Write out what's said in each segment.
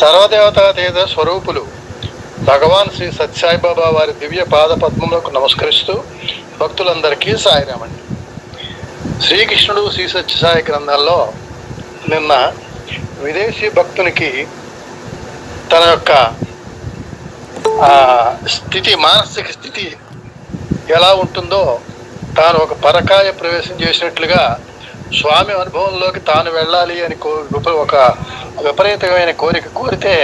సర్వదేవతాతీత స్వరూపులు భగవాన్ శ్రీ సత్యసాయిబాబా వారి దివ్య పాద పద్మములకు నమస్కరిస్తూ భక్తులందరికీ సాయిరామండి. శ్రీకృష్ణుడు శ్రీ సత్యసాయి గ్రంథాల్లో నిన్న విదేశీ భక్తునికి తన యొక్క స్థితి మానసిక స్థితి ఎలా ఉంటుందో తాను ఒక పరకాయ ప్రవేశం చేసినట్లుగా స్వామి అనుభవంలోకి తాను వెళ్ళాలి అని కో ఒక విపరీతమైన కోరిక కోరితే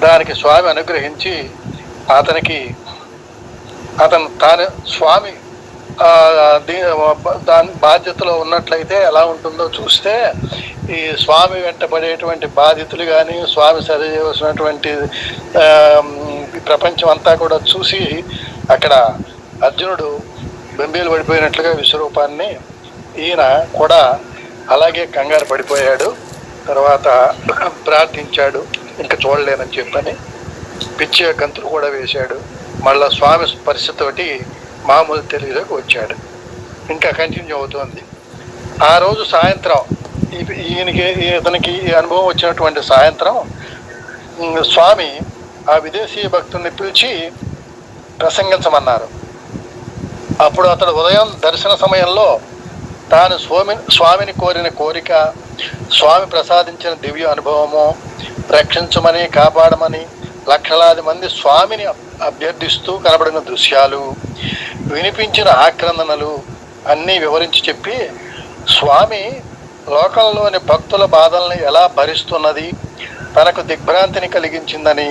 దానికి స్వామి అనుగ్రహించి అతనికి అతను తాను స్వామి దాని బాధ్యతలో ఉన్నట్లయితే ఎలా ఉంటుందో చూస్తే ఈ స్వామి వెంటబడేటువంటి బాధితులు కానీ స్వామి సరి చేయవలసినటువంటి ప్రపంచం అంతా కూడా చూసి అక్కడ అర్జునుడు బెంబీలు పడిపోయినట్లుగా విశ్వరూపాన్ని ఈయన కూడా అలాగే కంగారు పడిపోయాడు. తర్వాత ప్రార్థించాడు. ఇంకా చూడలేనని చెప్పని పిచ్చి గంతులు కూడా వేశాడు. మళ్ళా స్వామి పరిస్థితితోటి మామూలు తెలుగులోకి వచ్చాడు. ఇంకా కంటిన్యూ అవుతోంది. ఆ రోజు సాయంత్రం ఈ- ఈయనకి ఇతనికి ఈ అనుభవం వచ్చినటువంటి సాయంత్రం స్వామి ఆ విదేశీ భక్తుల్ని పిలిచి ప్రసంగించమన్నారు. అప్పుడు అతడు ఉదయం దర్శన సమయంలో తాను స్వామి స్వామిని కోరిన కోరిక స్వామి ప్రసాదించిన దివ్య అనుభవము రక్షించమని కాపాడమని లక్షలాది మంది స్వామిని అభ్యర్థిస్తూ కనబడిన దృశ్యాలు వినిపించిన ఆక్రందనలు అన్నీ వివరించి చెప్పి స్వామి లోకంలోని భక్తుల బాధల్ని ఎలా భరిస్తున్నది తనకు దిగ్భ్రాంతిని కలిగించిందని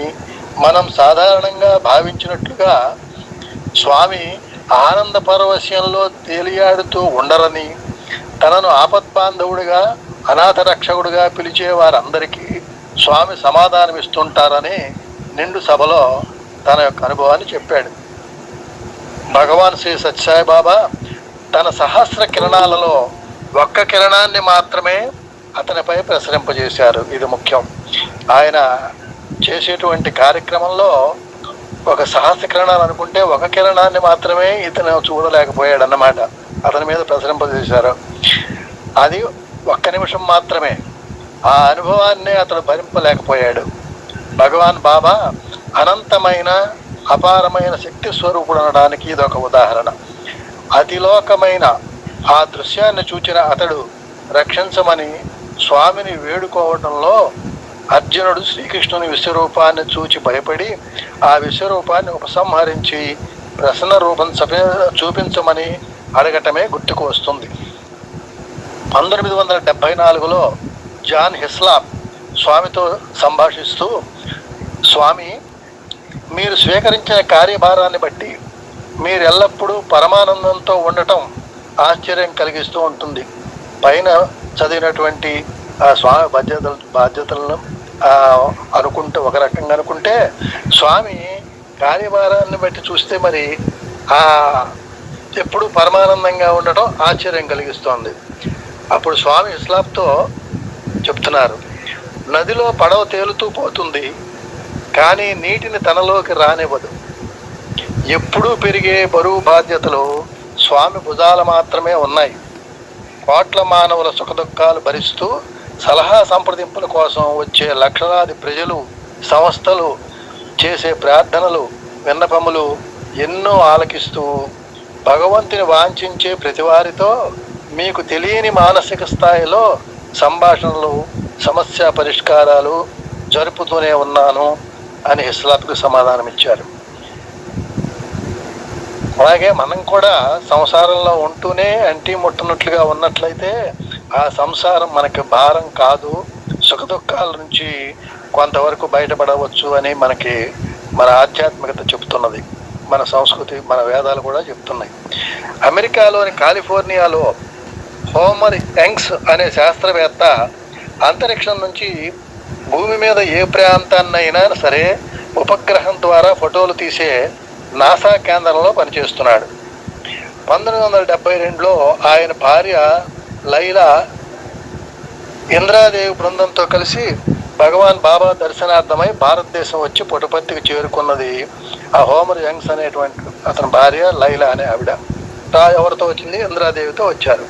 మనం సాధారణంగా భావించినట్లుగా స్వామి ఆనంద పరవశ్యంలో తేలియాడుతూ ఉండరని తనను ఆపద్బాంధవుడిగా అనాథ రక్షకుడిగా పిలిచే వారందరికీ స్వామి సమాధానమిస్తుంటారని నిండు సభలో తన యొక్క అనుభవాన్ని చెప్పాడు. భగవాన్ శ్రీ సత్యసాయిబాబా తన సహస్ర కిరణాలలో ఒక్క కిరణాన్ని మాత్రమే అతనిపై ప్రసరింపజేశారు. ఇది ముఖ్యం. ఆయన చేసేటువంటి కార్యక్రమంలో ఒక సహస్ర కిరణాలు అనుకుంటే ఒక కిరణాన్ని మాత్రమే ఇతను చూడలేకపోయాడు అన్నమాట అతని మీద ప్రసరింపజేశారు. అది ఒక్క నిమిషం మాత్రమే. ఆ అనుభవాన్ని అతడు భరింపలేకపోయాడు. భగవాన్ బాబా అనంతమైన అపారమైన శక్తి స్వరూపుడు అనడానికి ఇది ఒక ఉదాహరణ. అతిలోకమైన ఆ దృశ్యాన్ని చూచిన అతడు రక్షించమని స్వామిని వేడుకోవడంలో అర్జునుడు శ్రీకృష్ణుని విశ్వరూపాన్ని చూచి భయపడి ఆ విశ్వరూపాన్ని ఉపసంహరించి ప్రసన్న రూపం చూపించమని అడగటమే గుర్తుకు వస్తుంది. పంతొమ్మిది వందల డెబ్బై నాలుగులో జాన్ హిస్లాం స్వామితో సంభాషిస్తూ స్వామి మీరు స్వీకరించిన కార్యభారాన్ని బట్టి మీరు ఎల్లప్పుడూ పరమానందంతో ఉండటం ఆశ్చర్యం కలిగిస్తూ ఉంటుంది. పైన చదివినటువంటి ఆ స్వామి బాధ్యతలు బాధ్యతలను అనుకుంటూ అనుకుంటే ఒక రకంగా అనుకుంటే స్వామి కార్యభారాన్ని బట్టి చూస్తే మరి ఆ ఎప్పుడు పరమానందంగా ఉండటం ఆశ్చర్యం కలిగిస్తోంది. అప్పుడు స్వామి ఇస్లాంతో చెప్తున్నారు నదిలో పడవ తేలుతూ పోతుంది కానీ నీటిని తనలోకి రానివ్వదు. ఎప్పుడూ పెరిగే బరువు బాధ్యతలు స్వామి భుజాలు మాత్రమే ఉన్నాయి. కోట్ల మానవుల సుఖదుఖాలు భరిస్తూ సలహా సంప్రదింపుల కోసం వచ్చే లక్షలాది ప్రజలు సంస్థలు చేసే ప్రార్థనలు విన్నపములు ఎన్నో ఆలకిస్తూ భగవంతుని వాంఛించే ప్రతివారితో మీకు తెలియని మానసిక స్థాయిలో సంభాషణలు సమస్య పరిష్కారాలు జరుపుతూనే ఉన్నాను అని హిస్లాత్కు సమాధానం ఇచ్చారు అలాగే మనం కూడా సంసారంలో ఉంటూనే అంటి ముట్టనట్లుగా ఉన్నట్లయితే ఆ సంసారం మనకి భారం కాదు సుఖదుఖాల నుంచి కొంతవరకు బయటపడవచ్చు అని మనకి మన ఆధ్యాత్మికత చెబుతున్నది. మన సంస్కృతి మన వేదాలు కూడా చెప్తున్నాయి. అమెరికాలోని కాలిఫోర్నియాలో హోమర్ యంగ్స్ అనే శాస్త్రవేత్త అంతరిక్షం నుంచి భూమి మీద ఏ ప్రాంతాన్నైనా సరే ఉపగ్రహం ద్వారా ఫోటోలు తీసే నాసా కేంద్రంలో పనిచేస్తున్నాడు. పంతొమ్మిది వందల డెబ్బై రెండులో ఆయన భార్య లైలా ఇంద్రాదేవి బృందంతో కలిసి భగవాన్ బాబా దర్శనార్థమై భారతదేశం వచ్చి పుటపర్తికి చేరుకున్నది ఆ హోమర్ యంగ్స్ అనేటువంటి అతని భార్య లైలా అనే ఆవిడ. తా ఎవరితో వచ్చింది? ఇంద్రాదేవితో వచ్చారు.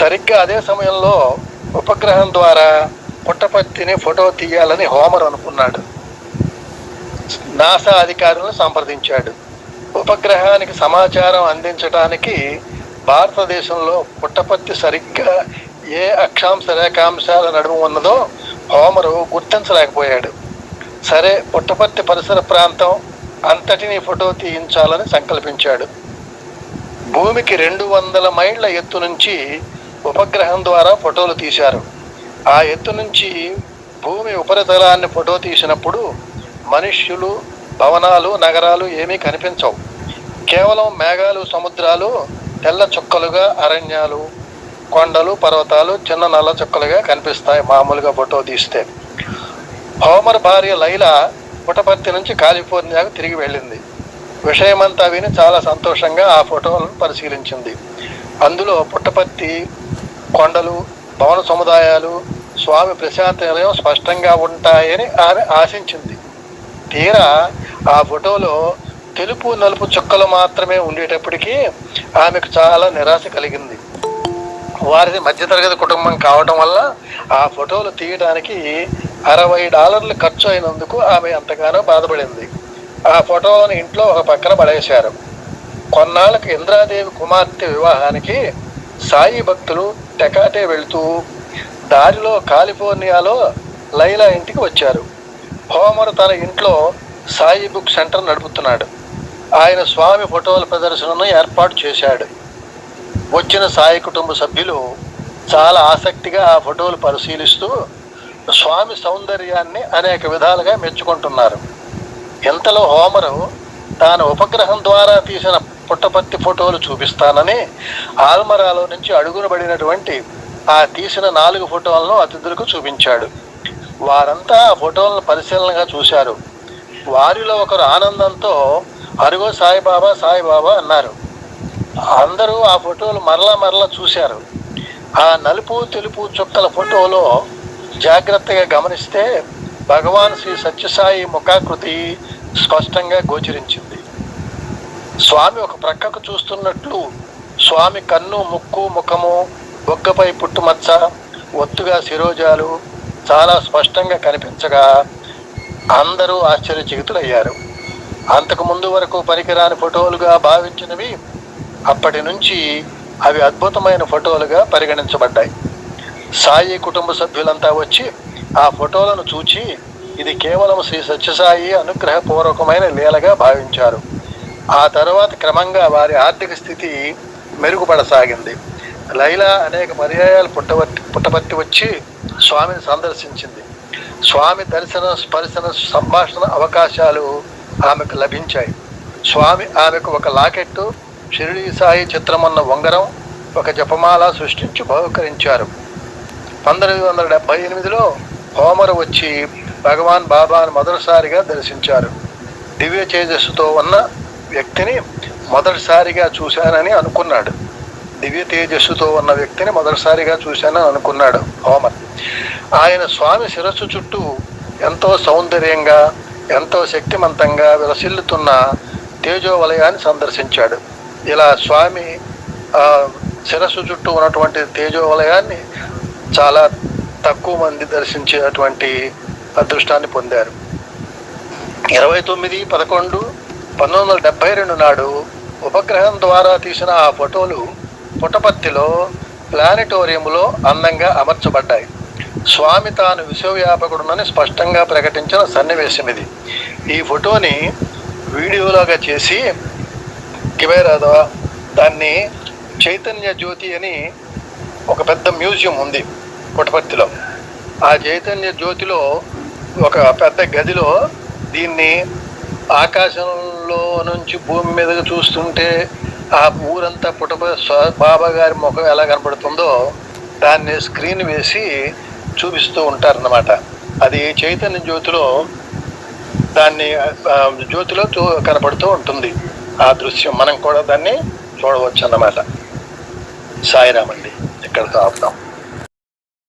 సరిగ్గా అదే సమయంలో ఉపగ్రహం ద్వారా పుట్టపర్తిని ఫోటో తీయాలని హోమర్ అనుకున్నాడు. నాసా అధికారులను సంప్రదించాడు. ఉపగ్రహానికి సమాచారం అందించడానికి భారతదేశంలో పుట్టపర్తి సరిగ్గా ఏ అక్షాంశ రేఖాంశాల నడుము ఉన్నదో హోమరు గుర్తించలేకపోయాడు. సరే పుట్టపర్తి పరిసర ప్రాంతం అంతటిని ఫోటో తీయించాలని సంకల్పించాడు. భూమికి రెండు వందల మైళ్ళ ఎత్తు నుంచి ఉపగ్రహం ద్వారా ఫోటోలు తీశారు. ఆ ఎత్తు నుంచి భూమి ఉపరితలాన్ని ఫోటో తీసినప్పుడు మనుష్యులు భవనాలు నగరాలు ఏమీ కనిపించవు. కేవలం మేఘాలు సముద్రాలు తెల్ల చుక్కలుగా అరణ్యాలు కొండలు పర్వతాలు చిన్న నల్ల చుక్కలుగా కనిపిస్తాయి. మామూలుగా ఫోటో తీస్తే. హోమర్ భార్య లైలా పుటపర్తి నుంచి కాలిఫోర్నియాకు తిరిగి వెళ్ళింది. విషయమంతా విని చాలా సంతోషంగా ఆ ఫోటోలను పరిశీలించింది. అందులో పుట్టపర్తి కొండలు భవన సముదాయాలు స్వామి ప్రశాంత నిలయం స్పష్టంగా ఉంటాయని ఆమె ఆశించింది. తీరా ఆ ఫోటోలో తెలుపు నలుపు చుక్కలు మాత్రమే ఉండేటప్పటికీ ఆమెకు చాలా నిరాశ కలిగింది. వారిది మధ్యతరగతి కుటుంబం కావడం వల్ల ఆ ఫోటోలు తీయడానికి అరవై డాలర్లు ఖర్చు అయినందుకు ఆమె ఎంతగానో బాధపడింది. ఆ ఫోటోలను ఇంట్లో ఒక పక్కన పడేశారు. కొన్నాళ్ళకు ఇంద్రాదేవి కుమార్తె వివాహానికి సాయి భక్తులు టెకాటే వెళుతూ దారిలో కాలిఫోర్నియాలో లైలా ఇంటికి వచ్చారు. హోమర్ తన ఇంట్లో సాయి బుక్ సెంటర్ నడుపుతున్నాడు. ఆయన స్వామి ఫోటోల ప్రదర్శనను ఏర్పాటు చేశాడు. వచ్చిన సాయి కుటుంబ సభ్యులు చాలా ఆసక్తిగా ఆ ఫోటోలు పరిశీలిస్తూ స్వామి సౌందర్యాన్ని అనేక విధాలుగా మెచ్చుకుంటున్నారు. ఇంతలో హోమరు తాను ఉపగ్రహం ద్వారా తీసిన పుట్టపత్తి ఫోటోలు చూపిస్తానని ఆల్మరాలో నుంచి అడుగునబడినటువంటి ఆ తీసిన నాలుగు ఫోటోలను అతిథులకు చూపించాడు. వారంతా ఆ ఫోటోలను పరిశీలనగా చూశారు. వారిలో ఒకరు ఆనందంతో అరుగో సాయిబాబా సాయిబాబా అన్నారు. అందరూ ఆ ఫోటోలు మరలా మరలా చూశారు. ఆ నలుపు తెలుపు చుక్కల ఫోటోలో జాగ్రత్తగా గమనిస్తే భగవాన్ శ్రీ సత్యసాయి ముఖాకృతి స్పష్టంగా గోచరించింది. స్వామి ఒక ప్రక్కకు చూస్తున్నట్లు స్వామి కన్ను ముక్కు ముఖము బొగ్గపై పుట్టుమచ్చ ఒత్తుగా శిరోజాలు చాలా స్పష్టంగా కనిపించగా అందరూ ఆశ్చర్యచకితులయ్యారు. అంతకు ముందు వరకు పనికిరాని ఫోటోలుగా భావించినవి అప్పటి నుంచి అవి అద్భుతమైన ఫోటోలుగా పరిగణించబడ్డాయి. సాయి కుటుంబ సభ్యులంతా వచ్చి ఆ ఫోటోలను చూచి ఇది కేవలం శ్రీ సత్యసాయి అనుగ్రహపూర్వకమైన లీలగా భావించారు. ఆ తర్వాత క్రమంగా వారి ఆర్థిక స్థితి మెరుగుపడసాగింది. లైలా అనేక పర్యాయాలు పుట్టబట్టి పుట్టబట్టి వచ్చి స్వామిని సందర్శించింది. స్వామి దర్శన స్పర్శన సంభాషణ అవకాశాలు ఆమెకు లభించాయి. స్వామి ఆమెకు ఒక లాకెట్టు షిరిడి సాయి చిత్రమన్న ఉంగరం ఒక జపమాల సృష్టించి బహుకరించారు. పంతొమ్మిది వందల డెబ్బై ఎనిమిదిలో హోమరు వచ్చి భగవాన్ బాబాను మొదటిసారిగా దర్శించారు. దివ్య తేజస్సుతో ఉన్న వ్యక్తిని మొదటిసారిగా చూశానని అనుకున్నాడు. దివ్య తేజస్సుతో ఉన్న వ్యక్తిని మొదటిసారిగా చూశానని అనుకున్నాడు హోమర్. ఆయన స్వామి శిరస్సు చుట్టూ ఎంతో సౌందర్యంగా ఎంతో శక్తిమంతంగా విలసిల్లుతున్న తేజో వలయాన్ని సందర్శించాడు. ఇలా స్వామి ఆ, శిరస్సు చుట్టూ ఉన్నటువంటి తేజో వలయాన్ని చాలా తక్కువ మంది దర్శించేటువంటి అదృష్టాన్ని పొందారు. ఇరవై తొమ్మిది పదకొండు పంతొమ్మిది వందల డెబ్బై రెండు నాడు ఉపగ్రహం ద్వారా తీసిన ఆ ఫోటోలు పుటపత్తిలో ప్లానిటోరియంలో అందంగా అమర్చబడ్డాయి. స్వామి తాను విశ్వవ్యాపకుడునని స్పష్టంగా ప్రకటించిన సన్నివేశం ఇది. ఈ ఫోటోని వీడియోలాగా చేసి కెమెరా దాన్ని చైతన్య జ్యోతి అని ఒక పెద్ద మ్యూజియం ఉంది పుట్టపర్తిలో ఆ చైతన్య జ్యోతిలో ఒక పెద్ద గదిలో దీన్ని ఆకాశంలో నుంచి భూమి మీదకి చూస్తుంటే ఆ ఊరంతా పుట్టప బాబా గారి ముఖం ఎలా కనపడుతుందో దాన్ని స్క్రీన్ వేసి చూపిస్తూ ఉంటారన్నమాట. అది చైతన్య జ్యోతిలో దాన్ని జ్యోతిలో చూ కనపడుతూ ఉంటుంది. ఆ దృశ్యం మనం కూడా దాన్ని చూడవచ్చు అన్నమాట సాయిరామండి. ఇక్కడ ఆపుదాం